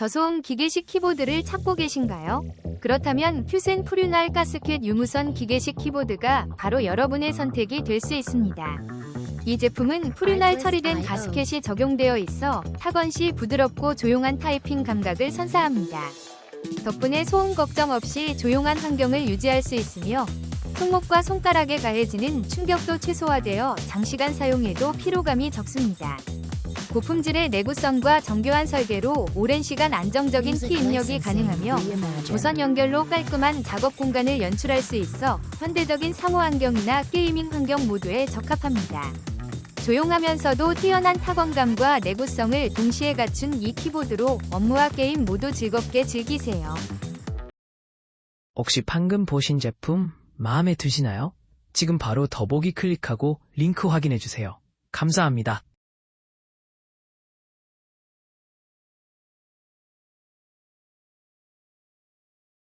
저소음 기계식 키보드를 찾고 계신가요? 그렇다면 큐센 프류날 가스켓 유무선 기계식 키보드가 바로 여러분의 선택이 될 수 있습니다. 이 제품은 프류날 처리된 가스켓이 적용되어 있어 타건 시 부드럽고 조용한 타이핑 감각을 선사합니다. 덕분에 소음 걱정 없이 조용한 환경을 유지할 수 있으며 손목과 손가락에 가해지는 충격도 최소화되어 장시간 사용해도 피로감이 적습니다. 고품질의 내구성과 정교한 설계로 오랜 시간 안정적인 키 입력이 가능하며 무선 연결로 깔끔한 작업 공간을 연출할 수 있어 현대적인 사무 환경이나 게이밍 환경 모두에 적합합니다. 조용하면서도 뛰어난 타건감과 내구성을 동시에 갖춘 이 키보드로 업무와 게임 모두 즐겁게 즐기세요. 혹시 방금 보신 제품 마음에 드시나요? 지금 바로 더보기 클릭하고 링크 확인해 주세요. 감사합니다.